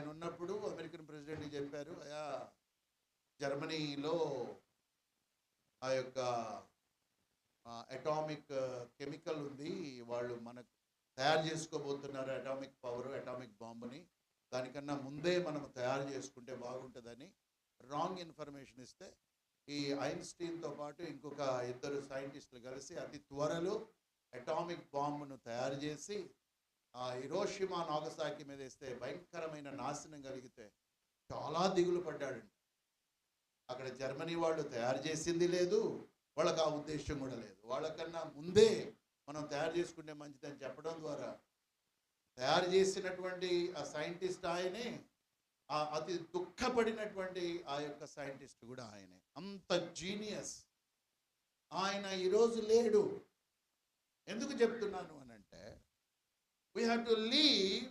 ఆయన ఉన్నప్పుడు American president చెప్పారు అయా జర్మనీలో ఆ యొక్క అటామిక్ కెమికల్ ఉంది వాళ్ళు మనకు తయారు చేసుకోబోతున్నారు అటామిక్ పవర్ అటామిక్ బాంబుని దానికన్నా ముందే మనం తయారు చేసుకుంటే బాగుంటుందని రాంగ్ ఇన్ఫర్మేషన్ ఇస్తే ఈ ఐన్స్టీన్తో పాటు ఇంకొక ఇద్దరు సైంటిస్టులు కలిసి అతి త్వరలో అటామిక్ బాంబును తయారు చేసి ఆ ఇరోషిమా నాగసాకి మీద వేస్తే భయంకరమైన నాశనం కలిగితే చాలా దిగులు పడ్డాడు. అక్కడ జర్మనీ వాళ్ళు తయారు చేసింది లేదు వాళ్ళకి ఆ ఉద్దేశం కూడా లేదు. వాళ్ళకన్నా ముందే మనం తయారు చేసుకుంటే మంచిదని చెప్పడం ద్వారా తయారు చేసినటువంటి ఆ సైంటిస్ట్ ఆయనే ఆ అతి దుఃఖపడినటువంటి ఆ యొక్క సైంటిస్ట్ కూడా ఆయనే. అంత జీనియస్. ఆయన ఈరోజు లేడు. ఎందుకు చెప్తున్నాను? we have to leave